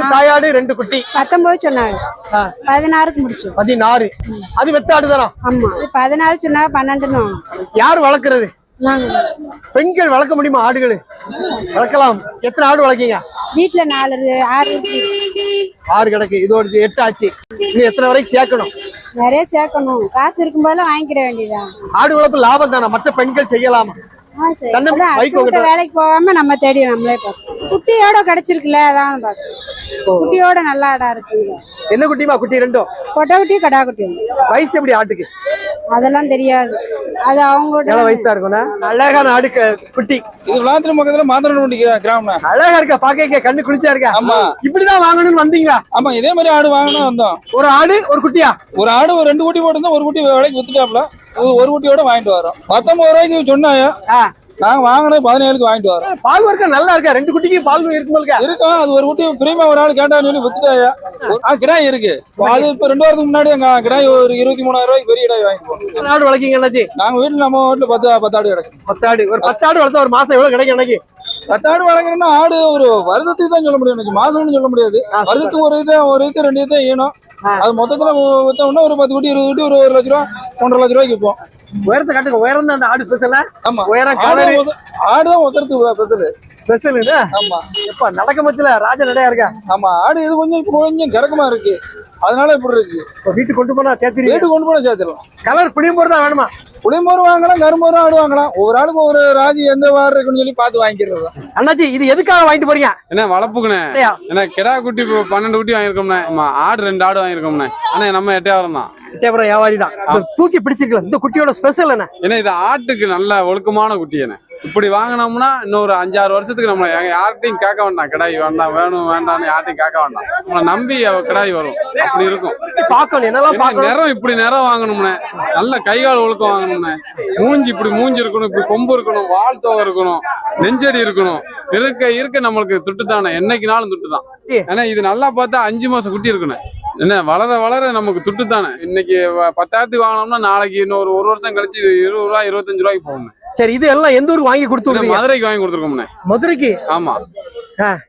ஒரு தாயாடு ரெண்டு குட்டி. பத்தொன்பது சொன்னாங்க. பதினாறுக்கு முடிச்சோம். பதினாறு. அது வெத்த ஆடுதானா ஆமா. பதினாறு சொன்னாங்க பன்னெண்டுன்னு யார் வளர்க்கறது? பெண்கள் வளர்க்க முடியுமா ஆடுகள்? வளர்க்கலாம். எத்தனை ஆடு வளர்க்கீங்க? வீட்டுல நாலு ஆறு. ஆறு கிடக்கு. இதோட எட்டு ஆச்சு. இன்னும் எத்தனை வரைக்கும் சேர்க்கணும்? நிறைய சேர்க்கணும். காசு இருக்கும் போதெல்லாம் வாங்கிக்கிட வேண்டியதான் ஆடு வளர்ப்பு லாபம் தானே? மற்ற பெண்கள் செய்யலாமா? வேலைக்கு போகாம நம்ம தேடி நம்மளே பார்க்கணும் குட்டியோட கிடைச்சிருக்குல்ல அதான் பார்க்கணும் குட்டியோட நல்ல ஆடா இருக்குங்க என்ன குட்டிமா குட்டி ரெண்டும்? கொட்டை குட்டி கடா குட்டி. வயசு எப்படி ஆட்டுக்கு? அதெல்லாம் தெரியாது. அது அவங்களோட எவ்வளவு வயசு தான் இருக்கும்னா? அழகான ஆடு குட்டி. இது விளாத்திர பக்கத்துல மாத்திரவண்டி கிராமம்ண்ணா அழகா இருக்கா? பாக்க கண்ணு குளிச்சா இருக்கா? ஆமா. இப்படிதான் வாங்கணும்னு வந்தீங்களா? ஆமா இதே மாதிரி ஆடு வாங்கினா வந்தோம். ஒரு ஆடு ஒரு குட்டியா? ஒரு ஆடு ஒரு ரெண்டு குட்டி போட்டு ஒரு குட்டி விலைக்கு வித்துட்டாப்ல ஒரு- குட்டியோட வாங்கிட்டு வரோம். பத்தொன்பது ரூபாய்க்கு சொன்னாங்க ஆ. நாங்க வாங்கினது பதினேழுக்கு வாங்கிட்டு வரோம் பால் வர்க்க நல்லா இருக்கா? ரெண்டு குட்டிக்கு பால் இருக்குமா இருக்கும். அது ஒரு குட்டி பிரீமா ஒரு ஆள் கேட்டான்னு சொல்லி வித்துட்டாயா ஆ கிடாய் இருக்கு. அது இப்ப ரெண்டு வாரத்துக்கு முன்னாடி எங்க கிடாய் ஒரு இருபத்தி மூணாயிரம் ரூபாய்க்கு பெரிய கிடாய் வாங்கிட்டு போனோம். ஆடு வளர்க்கீங்க அண்ணாச்சி? நாங்க வீட்டுல நம்ம வீட்டுல பத்து பத்து ஆடு கிடக்கு. பத்து ஆடு ஒரு பத்து ஆடு வளர்த்தா ஒரு மாசம் எவ்வளவு கிடைக்கும் அன்னைக்கு பத்து ஆடு வளர்க்குறேன்னா ஆடு ஒரு வருஷத்துக்கு தான் சொல்ல முடியும் எனக்கு மாசம்னு சொல்ல முடியாது. வருஷத்துக்கு ஒரு இது ஒரு இது ரெண்டு இது ஈனும். அது மொத்தத்துல ஒரு பத்து குட்டி இருபது குட்டி ஒரு ஒரு லட்ச ரூபா ஒன்றரை லட்ச ரூபாய்க்கு விற்போம் உயரத்தை காட்டுங்க. உயரம் தான் அந்த ஆடு ஸ்பெஷல் ஆமா. உயரம் ஆடு கலரு ஒத- ஆடுதான் ஒருத்தருக்கு ஸ்பெஷல் ஸ்பெஷல் ஆமா. எப்ப நடக்க மத்தில ராஜ நடையா இருக்கா? ஆமா ஆடு இது கொஞ்சம் கொஞ்சம் கறக்கமா இருக்கு. அதனால இப்படி இருக்கு. இப்ப வீட்டுக்கு கொண்டு போனா கேத்திரி வீட்டுக்கு கொண்டு போன சேர்த்துடலாம். கலர் புளியும் போறது தான் வேணுமா? புளியமோரும் வாங்கலாம் கரும்போரும் ஆடு வாங்கலாம். ஒவ்வொரு ஆளுக்கு ஒரு ராஜி எந்த வாரம் இருக்குன்னு சொல்லி பார்த்து வாங்கிக்கிறது தான். அண்ணாச்சி இது எதுக்காக வாங்கிட்டு போறீங்க? என்ன வளர்ப்புக்குண்ணே? என்ன கிடா குட்டி பன்னெண்டு குட்டி வாங்கியிருக்கோம்ண்ணே. ஆமா ஆடு ரெண்டு ஆடு வாங்கியிருக்கோம்ண்ணே. அண்ணே நம்ம எட்டையாவரம் தான். எட்டயபுரம் வியாபாரி தான் தூக்கி பிடிச்சிருக்கல இந்த குட்டியோட ஸ்பெஷல் என்ன? ஏன்னா இது ஆட்டுக்கு நல்ல ஒழுக்கமான குட்டி என்ன. இப்படி வாங்கினோம்னா இன்னொரு அஞ்சாறு வருஷத்துக்கு நம்ம யார்கிட்டயும் கேட்க வேண்டாம். கிடாய் வேண்டாம் வேணும் வேண்டாம்னு யார்ட்டையும் கேட்க வேண்டாம். நம்மளை நம்பி கிடாய் வரும். அப்படி இருக்கும். பார்க்கணும் என்னெல்லாம் நிறம் இப்படி நிறம் வாங்கணும்ண்ணே நல்ல கை கால் ஒழுக்கம் வாங்கணும்ண்ணே மூஞ்சி இப்படி மூஞ்சி இருக்கணும் இப்படி கொம்பு இருக்கணும் வால் தொகை இருக்கணும் நெஞ்சடி இருக்கணும். இருக்க இருக்க நம்மளுக்கு துட்டு தானே என்னைக்குனாலும் துட்டு தான். ஏன்னா இது நல்லா பார்த்தா அஞ்சு மாசம் குட்டி இருக்கணும். என்ன வளர வளர நமக்கு துட்டு தானே. இன்னைக்கு பத்தாயிரத்துக்கு வாங்கினோம்னா நாளைக்கு இன்னொரு ஒரு வருஷம் கழிச்சு இருபது ரூபா இருபத்தஞ்சு ரூபாய்க்கு போகணும் சரி இது எல்லாம் எந்த ஊருக்கு வாங்கி கொடுத்து விடுறீங்க? மதுரைக்கு வாங்கி கொடுத்துருக்கோம்ண்ணே மதுரைக்கு? ஆமா.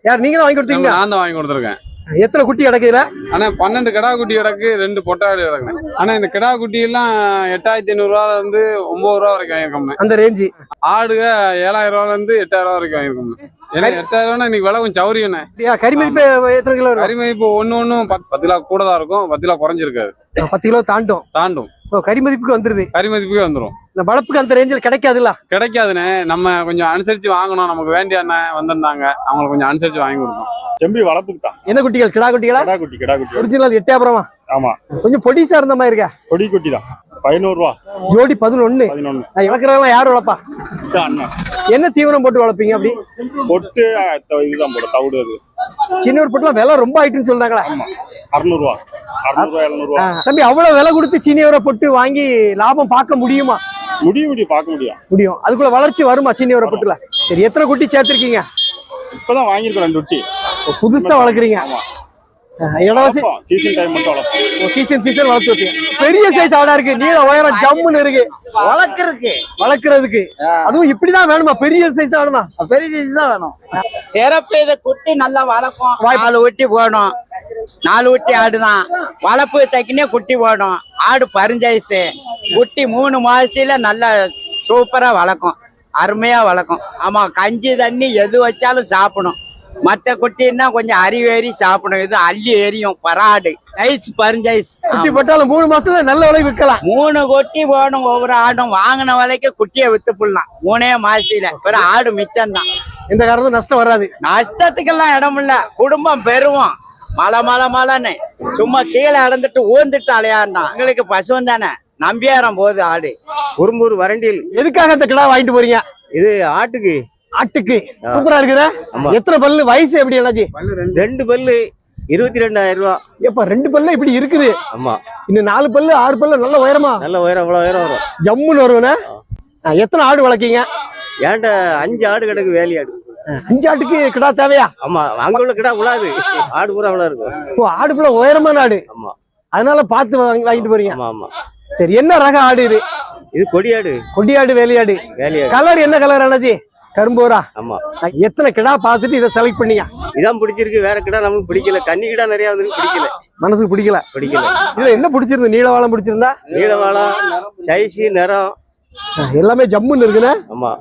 யார் நீங்க தான் வாங்கி கொடுத்தீங்க நான் தான் வாங்கி கொடுத்துருக்கேன். எத்தனை குட்டி கிடக்குதுல? ஆனா பன்னெண்டு கிடா குட்டி கிடக்கு ரெண்டு பொட்டாடு கிடக்கு ஆனா இந்த கிடா குட்டி எல்லாம் எட்டாயிரத்தி ஐநூறு ரூபால இருந்து ஒன்பது ரூபா வரைக்கும் வாங்கியிருக்கோம்ண்ணே. அந்த ரேஞ்சு ஆடுக ஏழாயிரம் ரூபால இருந்து எட்டாயிரம் ரூபா வரைக்கும் வாங்கியிருக்கோம்ண்ணே. ஏன்னா எட்டாயிரம் இன்னைக்கு விலை கொஞ்சம் சௌரியண்ணே கறி மதிப்பு எத்தனை கிலோ வரும்? கரிமை இப்போ ஒண்ணு ஒண்ணும் பத்து கிலோ கூட தான் இருக்கும் பத்து கிலோ குறைஞ்சிருக்காது. பத்து கிலோ தாண்டும். தாண்டும். இப்போ கறி மதிப்புக்கு வந்துருது. கறி மதிப்புக்கே வந்துடும் இந்த வளர்ப்புக்கு அந்த ரேஞ்சில் கிடைக்காதுல்ல? கிடைக்காதுண்ணே. நம்ம கொஞ்சம் அனுசரிச்சு வாங்கணும். நமக்கு வேண்டிய அண்ணன் வந்திருந்தாங்க. அவங்களுக்கு கொஞ்சம் அனுசரிச்சு வாங்கி கொடுத்தோம் செம்பி வளர்ப்புக்கு தான். என்ன குட்டிகள்? கிடா குட்டிகளா? கடா குட்டி கடா குட்டி ஒரிஜினல் எட்டயபுரமா ஆமா. கொஞ்சம் பொடிசா இருந்த மாதிரி இருக்கா. கொடி குட்டி தான். பதினோரு ரூபா. ஜோடி பதினொன்னு. பதினொன்னு. இழக்கிறவங்க யார் வளர்ப்பா? என்ன தீவனம் போட்டு வளர்ப்பீங்க அப்படி? பொட்டு இதுதான் போட தவிடு அது. சின்ன ஒரு பொட்டுலாம் விலை ரொம்ப ஆயிட்டுன்னு சொல்றாங்களா. ஆமா. அறுநூறுவா. அறுநூறுவா எழுநூறுவா. தம்பி அவ்வளவு விலை கொடுத்து சீனியவரை பொட்டு வாங்கி லாபம் பார்க்க முடியுமா? முடியும் முடியும் பார்க்க முடியும். முடியும். அதுக்குள்ள வளர்ச்சி வருமா சீனியவரை பொட்டுல? சரி எத்தனை குட்டி சேர்த்திருக்கீங்க? இப்பதான் வாங்கியிருக்கோம் ரெண்டு குட்டி. புதுசா வளர்க்குறீங்க. சீசன் டைம் மட்டும் வளர்ப்போம். சீசன் சீசன் வளர்த்து வைப்பீங்க. பெரிய சைஸ் ஆடா இருக்கு. நீள உயரம் ஜம்முன்னு இருக்கு. வளர்க்கறதுக்கு. வளர்க்கறதுக்கு. அதுவும் இப்படிதான் வேணுமா? பெரிய சைஸ் தான் வேணுமா பெரிய இதுதான் வேணும். சிறப்பு இதை குட்டி நல்லா வளர்க்கும். நாலு ஊட்டி போடும் நாலு ஊட்டி ஆடுதான். வளர்ப்பு தைக்கினே குட்டி போடும். ஆடு பரிஞ்சாயிசு. குட்டி மூணு மாசத்துல நல்லா சூப்பரா வளர்க்கும். அருமையா வளர்க்கும். ஆமா கஞ்சி தண்ணி எது வச்சாலும் சாப்பிடும். மத்த குட்டின்னா கொஞ்சம் அறிவேறி சாப்பிடும். இது அள்ளி எரியும். பராடு. ஐஸ் பரிஞ்சைஸ் குட்டி போட்டாலும் மூணு மாசத்துல நல்ல விலை விற்கலாம். மூணு கொட்டி போடும் ஒவ்வொரு ஆடும். வாங்கின விலைக்கு குட்டியை வித்து புடலாம் மூணே மாசத்துல. பிறகு ஆடு மிச்சம்தான். எந்த காரணத்தும் நஷ்டம் வராது. நஷ்டத்துக்கெல்லாம் இடம் இல்ல குடும்பம் பெறுவோம். மலை மலை மலைன்னு. சும்மா கீழே இடந்துட்டு ஊந்துட்டு அலையாண்டான் எங்களுக்கு பசுவும் தானே. நம்பியாரம் போகுது ஆடு. குறும்பூர் வரண்டியில் எதுக்காக இந்த கிடா வாங்கிட்டு போறீங்க? இது ஆட்டுக்கு. ஆட்டுக்கு. சூப்பரா இருக்குதா. எத்தனை பல்லு? வயசு எப்படி என்னாச்சு ரெண்டு. பல்லு இருபத்தி ரெண்டாயிரம் ரூபா. எப்ப ரெண்டு பல்லு இப்படி இருக்குது. ஆமா. இன்னும் நாலு பல்லு ஆறு பல்லு நல்ல உயரமா? நல்ல உயரம் அவ்வளோ உயரம் வரும். ஜம்முன்னு வருவனே. எத்தனை ஆடு வளர்க்கீங்க? ஏன்ட்ட அஞ்சு ஆடு கிடக்கு வேலி ஆடு. அஞ்சு ஆட்டுக்கு கிடா தேவையா? ஆமா அங்க உள்ள கிடா உழாது ஆடு பூரா அவ்வளோ இருக்கும். ஓ ஆடு ஃபுல்லா உயரமான ஆடு? ஆமா. அதனால பார்த்து வாங்கி- வாங்கிட்டு போறீங்க. ஆமா ஆமா. சரி என்ன ரக ஆடு இது? இது கொடியாடு கொடியாடு வேலையாடு வேலையாடு கலர் என்ன கலர் அண்ணாச்சி கரும்போரா? ஆமா. எத்தனை கிடா பார்த்துட்டு இதை செலக்ட் பண்ணீங்க? இதான் பிடிச்சிருக்கு வேற கிடா நமக்கு பிடிக்கல. கன்னி கிடா நிறைய வந்து பிடிக்கல. மனசுக்கு பிடிக்கல. பிடிக்கல. இதுல என்ன பிடிச்சிருந்து நீளவாளம் பிடிச்சிருந்தா? நீளவாளம் சைஸு நிறம். எல்லாமே ஜம்முன்னு இருக்குண்ணே. ஆமா.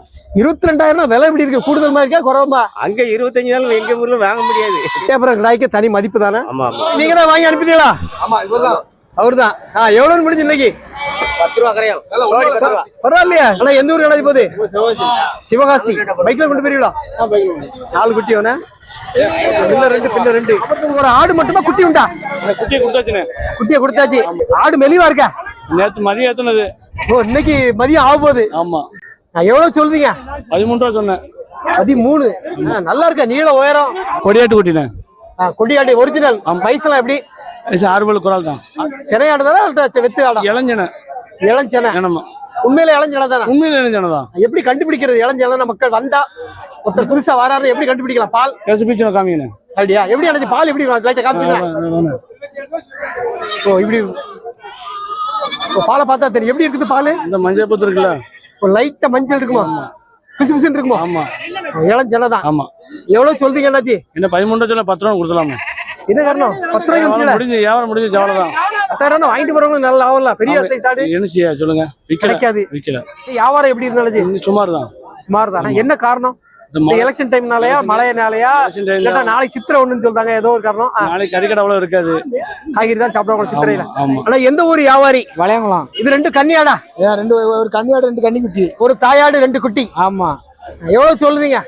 இருபத்தி ரெண்டாயிரம் விலை எப்படி இருக்கு? கூடுதல் மாதிரி இருக்கா? குறவமா? அங்க இருபத்தஞ்சு நாள் எங்க ஊர்ல வாங்க முடியாது. அப்புறம் கிடாய்க்கு தனி மதிப்பு தானே? ஆமா நீங்க தான் வாங்கி அனுப்பிட்டீங்களா? ஆமா இவர்தான். அவர்தான். ஆ எவ்வளவு முடிஞ்சு இன்னைக்கு? பத்து ரூபா கரையும் பரவாயில்லையா. ஆனா எந்த ஊர் கிடையாது போகுது? சிவகாசி. பைக்ல கொண்டு போயிருவீங்களா? நாலு குட்டி பின்ன ரெண்டு பின்ன ரெண்டு. ஒரு ஆடு மட்டுமா குட்டி உண்டா? குட்டியை கொடுத்தாச்சுண்ணே. குட்டியை கொடுத்தாச்சு. ஆடு மெலிவா இருக்கா? நேற்று மதியம் ஏத்துனது. ஓ இன்னைக்கு மதியம் ஆக போகுது ஆமா. நான் எவ்வளவு சொல்றீங்க? பதிமூணு ரூபா சொன்னேன். பதிமூணு. நல்லா இருக்கா? நீள உயரம்? கொடியாட்டு குட்டினே ஆ, கொடியாடு ஒரிஜினல் வயசுலாம் எப்படி? ஆறுபல் குரல் தான். சினை ஆடு தானே வெத்து ஆடா? இளஞ்சனை. இளஞ்சனை. என்னமா உண்மையில இளஞ்சனை தானே? உண்மையில இளஞ்சனை தான். எப்படி கண்டுபிடிக்கிறது இளஞ்சனை? மக்கள் வந்தா ஒருத்தர் புதுசா வராரு எப்படி கண்டுபிடிக்கலாம்? பால்? பேச பீச்சு காமிங்கண்ணே அப்படியா? எப்படி அடைஞ்சு பால் எப்படி லைட்டை காமிச்சுங்க ஓ இப்படி பாலை பார்த்தா தெரியும். எப்படி இருக்குது பால்? இந்த மஞ்சள் பத்து இருக்குல்ல? லைட்டா மஞ்சள் இருக்குமா? பிசு பிசுன்னு இருக்குமா? ஆமா. இளஞ்சனை தான். ஆமா. எவ்வளவு சொல்றீங்க அண்ணாச்சி என்ன பதிமூணு சொல்ல பத்து ரூபா கொடுத்துலாமே என்ன காரணம்? பத்து ரூபாய்க்கு அனுப்பிச்சுல? முடிஞ்சு வியாபாரம் முடிஞ்சு ஜவளை தான். பத்தாயிரம் ரூபாய் வாங்கிட்டு போறவங்க நல்லா ஆகல பெரிய சைஸ் ஆடு. என்னச்சியா சொல்லுங்க. கிடைக்காது. விக்கல. வியாபாரம் எப்படி இருந்தாலும் சுமார் தான். சுமார் தான். என்ன காரணம்? எலெக்ஷன் டைம்னாலயா மழைனாலயா இல்லட்டா நாளைக்கு சித்திரை ஒண்ணுன்னு சொல்றாங்க ஏதோ ஒரு காரணம். நாளைக்கு கறிக்கடை அவ்வளவு இருக்காது. காய்கறி தான் சாப்பிடுவாங்க சித்திரையில. ஆனா எந்த ஊர் வியாபாரி வளையங்குளம். இது ரெண்டு கன்னியாடா? ரெண்டு ஒரு கன்னியாடு ரெண்டு கன்னி குட்டி ஒரு தாயாடு ரெண்டு குட்டி. ஆமா. எவ்வளவு சொல்லுதீங்க?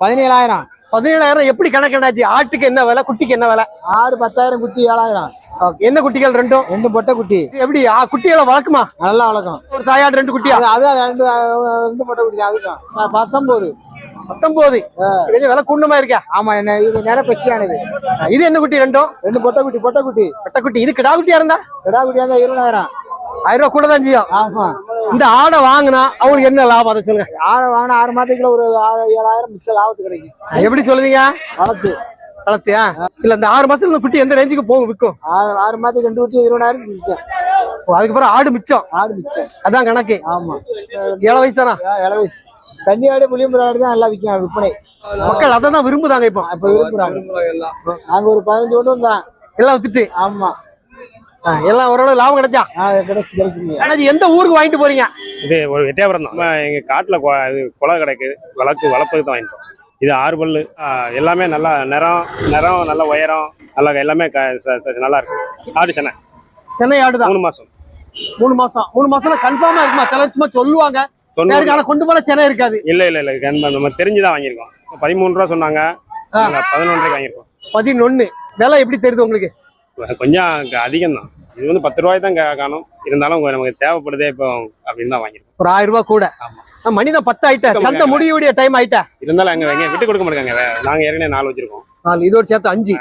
பதினேழாயிரம். பதினேழாயிரம் எப்படி கணக்கெண்டாச்சு ஆட்டுக்கு என்ன விலை குட்டிக்கு என்ன விலை? ஆறு பத்தாயிரம் குட்டி ஏழாயிரம். என்ன குட்டிகள் ரெண்டும்? ரெண்டு பொட்டை குட்டி. எப்படி ஆ, குட்டிகளை வளர்க்குமா? நல்லா வளர்க்கும் ஒரு தாயாடு ரெண்டு குட்டியா? அது அதான் ரெண்டு ரெண்டு பொட்டை குட்டி அதுதான். பத்தொன்பது பத்தொன்பது. கொஞ்சம் விலை கூண்டமா இருக்கா? ஆமா என்ன இது நேர பச்சையானது. இது என்ன குட்டி ரெண்டும்? ரெண்டு பொட்டை குட்டி பொட்டை குட்டி. பட்ட குட்டி இது கிடா குட்டியா இருந்தா? கிடா குட்டியா இருந்தா இருபதாயிரம். ஆயிரம் ரூபாய் கூட தான் செய்யும். ஆமா. இந்த ஆடை வாங்கினா அவங்களுக்கு என்ன லாபம்? அதை சொல்லுங்க. ஆறு வாங்கினா ஆறு மாதத்துக்குள்ள ஒரு ஏழாயிரம் மிச்சம் லாபத்து கிடைக்கும். எப்படி சொல்லுதீங்க? வளர்த்து. வளர்த்தியா? இல்ல இந்த ஆறு மாசத்துல இந்த குட்டி எந்த ரேஞ்சுக்கு போகும் விற்கும் ஆறு ஆறு மாதத்துக்கு ரெண்டு குட்டி இருபதாயிரம் மிச்சம் அதுக்கப்புறம் ஆடு மிச்சம். ஆடு மிச்சம். அதான் கணக்கு. ஆமா. ஏழு வயசு தானா? இள வயசு. கன்னியாடு புளியம்புறாடு தான் நல்லா விற்கும் விற்பனை. மக்கள் அதை தான் விரும்புதாங்க இப்போ. அப்ப விரும்புறாங்க. நாங்க ஒரு பதினஞ்சு கொண்டு வந்தோம் எல்லாம் வித்துட்டு. ஆமா. எல்லாம் ஓரளவு லாபம் கிடைச்சா? ஆ கிடைச்சு இது எந்த ஊருக்கு வாங்கிட்டு போறீங்க? இது ஒரு எட்டயபுரம் தான். எங்க காட்டுல கொ- இது குலை கிடைக்குது வளர்க்கு வளர்ப்புக்கு தான் வாங்கிட்டோம் இது ஆறு பல்லு எல்லாமே நல்லா நிறம் நிறம் நல்ல உயரம் நல்லா எல்லாமே நல்லா இருக்கு. ஆடு சென்னை. சென்னை ஆடுதான். மூணு மாசம். மூணு மாசம். மூணு மாசம் கன்ஃபார்மா இருக்குமா? சில சும்மா சொல்லுவாங்க. ஆனா கொண்டு போன சென்னை இருக்காது. இல்ல இல்ல இல்ல. நம்ம தெரிஞ்சுதான் வாங்கியிருக்கோம். பதிமூணு ரூபா சொன்னாங்க. நாங்க பதினொன்றரைக்கு வாங்கியிருக்கோம். பதினொன்னு. விலை எப்படி தெரியுது உங்களுக்கு? கொஞ்சம் அதிகம் தான் இது வந்து பத்து ரூபாய் தான் காணும். இருந்தாலும் நமக்கு தேவைப்படுதே இப்போ அப்படின்னு தான் வாங்கியிருக்கோம். ஒரு ஆயிரம் ரூபாய் கூட. ஆமா. ஆ, மணி தான் பத்து ஆயிட்டா? சந்தை முடியக்கூடிய டைம் ஆயிட்டா? இருந்தாலும் அங்க வைங்க விட்டு கொடுக்க மாட்டாங்க. நாங்க ஏற்கனவே நாலு வச்சிருக்கோம். நாலு இதோட சேர்த்து அஞ்சு.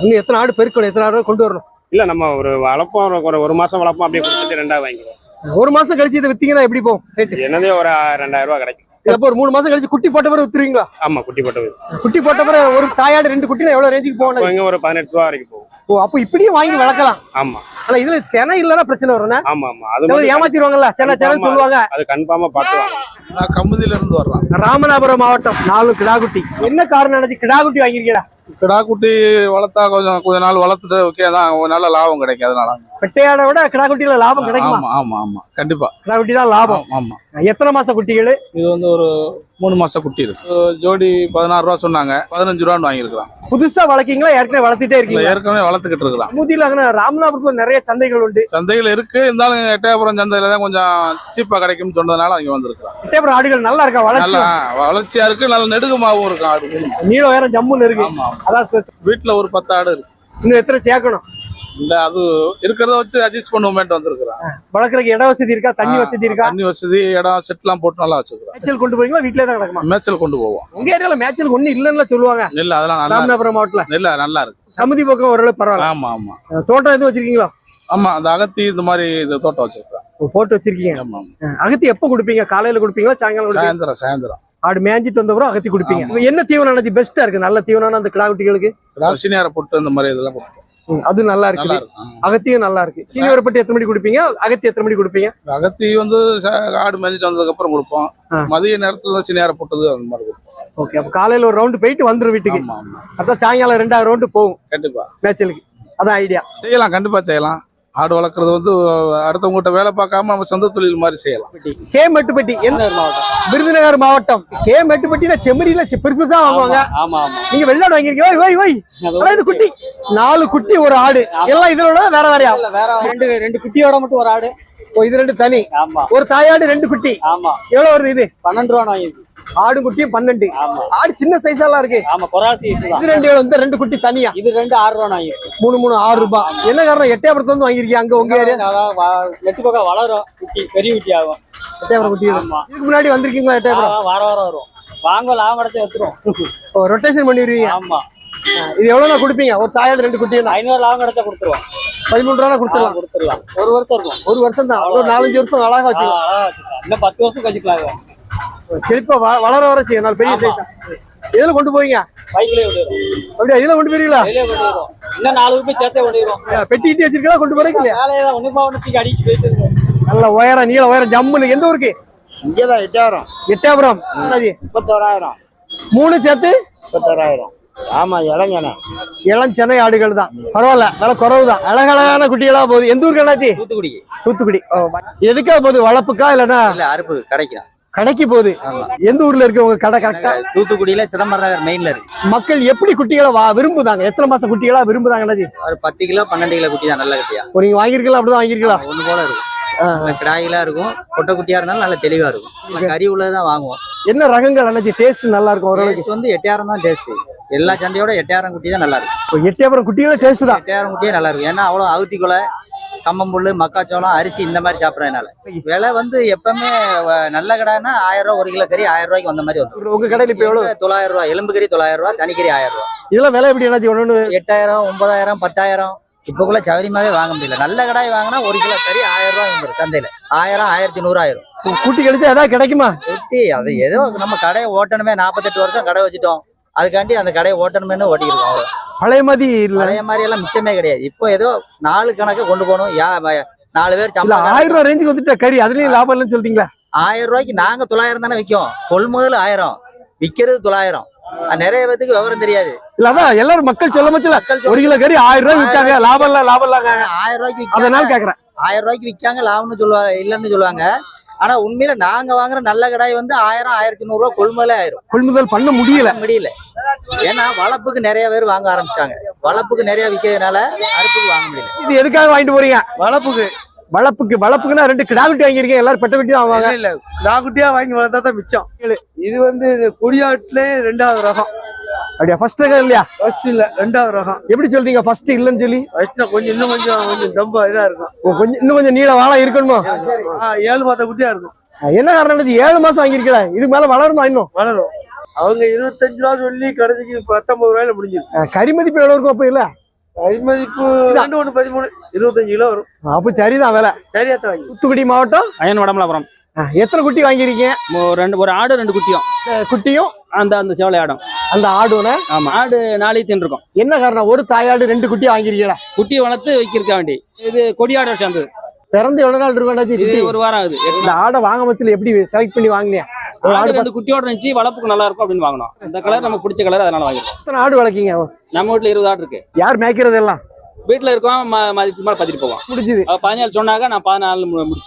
இன்னும் எத்தனை ஆடு பெருக்கணும் எத்தனை ஆடு கொண்டு வரணும். இல்ல நம்ம ஒரு வளர்ப்போம் ஒரு- ஒரு ஒரு மாசம் வளர்ப்போம் அப்படியே கொடுத்துட்டு ரெண்டாவது வாங்கிக்குவோம் ஒரு மாசம் கழிச்சு இதை வித்தீங்கன்னா எப்படி போகும்? என்னதே ஒரு ரெண்டாயிரம் ரூபாய் கிடைக்கும். இல்ல ஒரு மூணு மாசம் கழிச்சு குட்டி போட்ட பிறகு வித்துருவீங்களா? ஆமா குட்டி போட்டது குட்டி போட்ட பிறகு ஒரு தாயாடு ரெண்டு குட்டினா எவ்வளவு ரேஞ்சுக்கு போகணும்? ஒரு பதினெட்டு ரூபா வரைக்கும் போகும். ஓ அப்போ இப்படியும் வாங்கி வளர்க்கலாம். ஆமா. ஆனா இதுல சென்னை இல்லைன்னா பிரச்சனை வரும்னா ஆமா ஆமா. அது ஏமாத்திடுவாங்கல்ல சென்னை ஆமா. சொல்லுவாங்க. அது கன்ஃபார்மா வாங்க நான் கம்பதியில இருந்து வர்றேன். ராமநாதபுரம் மாவட்டம் நாலு கிடாகுட்டி. என்ன காரணம் நினைச்சு கிடாகுட்டி வாங்கிருக்கீடா கிடா குட்டி வளர்த்தா கொஞ்சம் கொஞ்ச நாள் வளர்த்துட்டு ஓகே தான் நல்ல லாபம் கிடைக்கும் அதனால. பெட்டையாட விட கிடாகுட்டியில லாபம் கிடைக்குமா? ஆமா ஆமா ஆமா கண்டிப்பா. கிடாகுட்டி தான் லாபம். ஆமா எத்தனை மாச குட்டிகள்? இது வந்து ஒரு மூணு மாசம் குட்டி இருக்கு. ஜோடி பதினாறு ரூபா சொன்னாங்க. பதினஞ்சு ரூபான்னு வாங்கியிருக்கலாம் புதுசா வளர்க்கீங்களா? ஏற்கனவே வளர்த்துட்டே இருக்கீங்க ஏற்கனவே வளர்த்துக்கிட்டு இருக்கலாம் மூதியில அங்கே ராமநாதபுரத்துல நிறைய சந்தைகள் உண்டு. சந்தைகள் இருக்கு. இருந்தாலும் எட்டயபுரம் சந்தையில தான் கொஞ்சம் சீப்பா கிடைக்கும்னு சொன்னதுனால அங்க வந்திருக்கலாம் எட்டயபுரம் ஆடுகள் நல்லா இருக்கா? வளர்ச்சி வளர்ச்சியா இருக்கு. நல்ல நெடுகுமாவும் இருக்கும் ஆடு நீள உயரம் ஜம்முன்னு இருக்கு. அதான். வீட்டுல ஒரு பத்து ஆடு இருக்கு. இன்னும் எத்தனை சேர்க்கணும்? இல்ல அது இருக்கிறத வச்சு அட்ஜஸ்ட் பண்ணுவோமேட்டு வந்திருக்கிறேன். வளர்க்கறதுக்கு இட வசதி இருக்கா? தண்ணி வசதி இருக்கா? தண்ணி வசதி இடம் செட்லாம் போட்டு நல்லா வச்சிருக்கிறோம் மேய்ச்சல் கொண்டு போறீங்களா வீட்லயே தான் கிடக்குமா? மேய்ச்சல் கொண்டு போவோம். உங்க ஏரியால மேய்ச்சல் ஒண்ணு இல்லன்னு சொல்லுவாங்க. நெல் அதெல்லாம். ராமநாதபுரம் மாவட்டத்துல. நெல் நல்லா இருக்கு. கமுதி பக்கம் ஓரளவு பரவாயில்ல. ஆமா ஆமா. தோட்டம் எதுவும் வச்சிருக்கீங்களா? ஆமா அந்த அகத்தி இந்த மாதிரி இது தோட்டம் வச்சிருக்கிறேன் போட்டு வச்சிருக்கீங்க. அகத்தி எப்ப கொடுப்பீங்க? காலையில கொடுப்பீங்களா சாயங்காலம் சாயந்தரம் சாயந்தரம். ஆடு மேய்ஞ்சிட்டு வந்தப்பறம் அகத்தி கொடுப்பீங்க. என்ன தீவனம் நினைச்சு பெஸ்டா இருக்கு. நல்ல தீவனம் அந்த கிடாகுட்டிகளுக்கு சீனியாரை போட்டு இந்த மாதிரி இதெல்லாம் அது நல்லா இருக்கும் அகத்தியும் நல்லா இருக்கு. சீனியர் பட்டி எத்தனை மணி கொடுப்பீங்க? அகத்தி எத்தனை மணி கொடுப்பீங்க? அகத்தி வந்து ஆடு மேய்ஞ்சிட்டு வந்ததுக்கு அப்புறம் கொடுப்போம். மதிய நேரத்துல சினியார போட்டது அந்த மாதிரி கொடுப்போம். ஓகே அப்ப காலையில ஒரு ரவுண்டு போயிட்டு வந்துரும் வீட்டுக்கு. அதான் சாயங்காலம் ரெண்டாயிரம் ரவுண்டு போகும். கண்டிப்பா. மேய்ச்சலுக்கு. அதான் ஐடியா செய்யலாம் கண்டிப்பா செய்யலாம். ஆடு வளர்க்குறது வந்து அடுத்தவங்ககிட்ட வேலை பார்க்காம நம்ம சொந்த தொழில் மாதிரி செய்யலாம். கே மெட்டுப்பட்டி எந்த விருதுநகர் மாவட்டம். கே மெட்டுப்பட்டினா செம்மறியில பெருசு பெருசா வாங்குவாங்க. ஆமா ஆமா நீங்க வெளிநாடு வாங்கிருக்கீங்க ஓய் ஓய் ஓய். குட்டி. நாலு குட்டி ஒரு ஆடு. எல்லாம் இதோட வேற வேறயா? இல்ல வேற ரெண்டு ரெண்டு குட்டியோட மட்டும் ஒரு ஆடு. ஓ இது ரெண்டு தனி. ஆமா. ஒரு தாயாடு ரெண்டு குட்டி. ஆமா. எவ்வளவு வருது இது? பன்னெண்டு ரூபா வாங்கிருக்கு ஆடு குட்டியும் பன்னெண்டு ஆடு சின்ன சைஸாலாம் இருக்கு. ஆமா கொராசி இது ரெண்டு? இந்த ரெண்டு குட்டி தனியா. இது ரெண்டு ஆறு ரூபா வாங்கிருக்கு மூணு மூணு ஆறு ரூபாய் என்ன காரணம்? எட்டயபுரத்துல இருந்து வாங்கிருக்கீங்க அங்க உங்க ஏரியா? நெட்டு பக்கம் வளரும். குட்டி பெரிய குட்டி ஆகும். எட்டயபுரம் குட்டி. இதுக்கு முன்னாடி வந்திருக்கீங்களா எட்டயபுரம் வார வாரம் வரும் வாங்க லாபம் கிடைச்சி வச்சிருவோம் ரொட்டேஷன் பண்ணிடுவீங்க ஆமா. இது எவ்வளவு கொடுப்பீங்க? ஒரு தாயாடு ரெண்டு குட்டி ஐநூறு லாபம் கிடைச்சா கொடுத்துருவோம். பதிமூணு ரூபா கொடுத்துடலாம்? கொடுத்துடலாம். ஒரு வருஷம் இருக்கும். ஒரு வருஷம் தான் ஒரு நாலஞ்சு வருஷம் அழகா வச்சுக்கலாம். இன்னும் பத்து வருஷம் கழிச்சுக்கலாம் செழிப்பா வ- வளர வர செய்யும். பெரிய சைஸ் இதுல கொண்டு போவீங்க? அப்படியா? இதுல கொண்டு கொண்டு இன்னும் நாலு ரூபாய் சேர்த்தே கொண்டு பெட்டி கிட்டி வச்சிருக்கா கொண்டு போறீங்க இல்லையா வேலையை ஒண்ணுமா ஒண்ணு தூக்கி அடிச்சு போயிட்டு இருக்கோம். நல்ல உயரம் நீள உயரம் ஜம்முன்னு. எந்த ஊருக்கு? இங்கேதான் எட்டாயிரம். எட்டயபுரம் என்னது? முப்பத்தோராயிரம். மூணு சேர்த்து? முப்பத்தோராயிரம். ஆமா இளைஞனே இளஞ்சென்னை ஆடுகள் தான் பரவாயில்ல விலை குறவு தான் அழகழகான குட்டிகளா போகுது. எந்த ஊருக்கு தூத்துக்குடி. ஓ, எதுக்கா போகுது? வளர்ப்புக்கா இல்லைன்னா? இல்ல அறுப்பு கிடைக்கும் கடைக்கு போகுது. எந்த ஊர்ல இருக்கு உங்க கடை கரெக்டா தூத்துக்குடியில சிதம்பரம் நகர் மெயின்ல இருக்கு. மக்கள் எப்படி குட்டிகளை விரும்புதாங்க? எத்தனை மாசம் குட்டிகளா விரும்புதாங்க ஒரு பத்து கிலோ பன்னெண்டு கிலோ குட்டி தான் நல்ல குட்டியா. ஒரு நீங்க வாங்கிருக்கலாம் அப்படிதான் வாங்கிருக்கலாம் ஒண்ணு போல இருக்கும். கிடாயிலா இருக்கும். பொட்டை குட்டியா இருந்தாலும் நல்ல தெளிவா இருக்கும். கறி உள்ளதான் வாங்குவோம். என்ன ரகங்கள் அண்ணாச்சி? டேஸ்ட் நல்லா இருக்கும் ஓரளவுக்கு. வந்து எட்டாயிரம் தான் டேஸ்ட் எல்லா சந்தையோட எட்டாயிரம் குட்டி தான் நல்லா இருக்கும் இப்போ எட்டயபுரம் குட்டிகளே டேஸ்ட் தான். எட்டாயிரம் குட்டியே நல்லா இருக்கும் ஏன்னா அவ்வளோ அவுத்தி கொலை கம்மம்புல்லு மக்காச்சோளம் அரிசி இந்த மாதிரி சாப்பிட்றதுனால. விலை வந்து எப்பவுமே நல்ல கடைன்னா ஆயிரம் ரூபா ஒரு கிலோ கறி ஆயிரம் ரூபாய்க்கு வந்த மாதிரி வந்துடும் உங்க கடையில இப்ப எவ்வளவு? எங்க தொள்ளாயிரம் ரூபா எலும்பு கறி தொள்ளாயிரம் ரூபா தனிக்கறி ஆயிரம் ரூபா இதெல்லாம் விலை எப்படி அண்ணாச்சி ஒண்ணு எட்டாயிரம் ஒன்பதாயிரம் பத்தாயிரம். இப்போக்குள்ள சௌரியமாவே வாங்க முடியல. நல்ல கடாய் வாங்கினா ஒரு கிலோ கறி ஆயிரம் ரூபாய் வந்துடும் சந்தையில. ஆயிரம் ஆயிரத்தி நூறு ஆயிரம் குட்டி கழிச்சா ஏதாவது கிடைக்குமா? வெட்டி அது ஏதோ நம்ம கடையை ஓட்டணுமே. நாற்பத்தெட்டு வருஷம் கடை வச்சுட்டோம். அதுக்காண்டி அந்த கடையை ஓட்டணுமேனு அவ்வளோ பழைய மாதிரி இல்ல? பழைய மாதிரி எல்லாம் மிச்சமே கிடையாது. இப்போ ஏதோ நாலு கணக்கு கொண்டு போகணும். யா நாலு பேர் இல்ல சம்பளம் ஆயிரம் ரூபாய் ரேஞ்சுக்கு வந்துட்டா கறி அதுலயும் லாபம் இல்லைன்னு சொல்றீங்களா? ஆயிரம் ரூபாய்க்கு நாங்க தொள்ளாயிரம் தானே விற்கும் கொள்முதல் ஆயிரம். விற்கிறது தொள்ளாயிரம். நிறைய பேத்துக்கு விவரம் தெரியாது. இல்ல அதான் எல்லாரும் மக்கள் சொல்ல மச்சல. ஒரு கிலோ கறி ஆயிரம் ரூபாய் விற்காங்க. லாபம் இல்ல லாபம் இல்லாங்க ஆயிரம் ரூபாய்க்கு அதனால கேக்குறேன். ஆயிரம் ரூபாய்க்கு விற்காங்க லாபம்னு சொல்லுவாங்க இல்லைன்னு சொல்லுவாங்க. ஆனா உண்மையில நாங்க வாங்குற நல்ல கடாய் வந்து ஆயிரம் ஆயிரத்தி நூறு ரூபாய் கொள்முதலே ஆயிரும். கொள்முதல் பண்ண முடியல. முடியல. ஏன்னா வளப்புக்கு நிறைய பேர் வாங்க ஆரம்பிச்சிட்டாங்க. வளப்புக்கு நிறைய விற்கிறதுனால அறுப்புக்கு வாங்க முடியல. இது எதுக்காக வாங்கிட்டு போறீங்க? வளப்புக்கு. வளப்புக்கு வளப்புக்குன்னா ரெண்டு கிடா குட்டி வாங்கியிருக்கீங்க. எல்லாரும் பெட்ட குட்டி தான் வாங்குவாங்க. இல்ல நாக்குட்டியா வாங்கி வளர்த்தா தான் மிச்சம். இது வந்து இது கொடியாட்டுல ரெண்டாவது ரகம். அப்படியா? ஃபர்ஸ்ட் ரகம் இல்லையா? ஃபர்ஸ்ட் இல்ல ரெண்டாவது ரகம். எப்படி சொல்றீங்க ஃபர்ஸ்ட் இல்லைன்னு சொல்லி? ஃபர்ஸ்ட்னா கொஞ்சம் இன்னும் கொஞ்சம் கொஞ்சம் ரொம்ப இதா இருக்கும். கொஞ்சம் இன்னும் கொஞ்சம் நீள வாழை இருக்கணுமோ? ஆ, ஏழு மாத குட்டியா இருக்கும். என்ன காரணம்? ஏழு மாசம் வாங்கியிருக்கல. இதுக்கு மேல வளருமா இன்னும்? வளரும். அவங்க இருபத்தஞ்சு ரூபா சொல்லி கடைசிக்கு பத்தொன்பது ரூபாயில முடிஞ்சிருக்கு. அஹ், கறி மதிப்பு எவ்வளவு இருக்கும் அப்ப இல்ல மதிப்பு ரெண்டு ஒண்ணு பதிமூணு இருபத்தஞ்சு கிலோ வரும். அப்ப சரிதான் விலை. சரியாத்த வாங்கி தூத்துக்குடி மாவட்டம்? அயன் வடமலாபுரம் எத்தனை குட்டி வாங்கியிருக்கீங்க? ஒரு ரெண்டு ஒரு ஆடு ரெண்டு குட்டியும். குட்டியும்? அந்த அந்த செவலை ஆடும். அந்த ஆடுன ஆமா. ஆடு நாளைக்கு தின்றுருக்கோம். என்ன காரணம்? ஒரு தாயாடு ரெண்டு குட்டி வாங்கியிருக்கீங்களா குட்டியை வளர்த்து வைக்கிறக்க வேண்டி. இது கொடியாடு சேர்ந்தது பிறந்து எவ்வளவு நாள் இருக்கும் இது குட்டி? ஒரு வாரம் ஆகுது. இந்த ஆடை வாங்க மச்சல எப்படி செலக்ட் பண்ணி வாங்கினியா? ஒரு ஆடு ரெண்டு குட்டியோட இருந்துச்சு வளர்ப்புக்கு நல்லா இருக்கும் அப்படின்னு வாங்கினோம். இந்த கலர் நமக்கு பிடிச்ச கலர் அதனால வாங்கிருக்கோம் எத்தனை ஆடு வளர்க்கீங்க? நம்ம வீட்டுல இருபது ஆடு இருக்கு. யார் மேய்க்கிறது எல்லாம்? வீட்டுல இருக்கோம் ம- மதியத்துக்கு மேல பதிட்டு போவோம் முடிஞ்சுது. அவ பதினேழு சொன்னாங்க நான் பதினாலு முடிச்சேன்.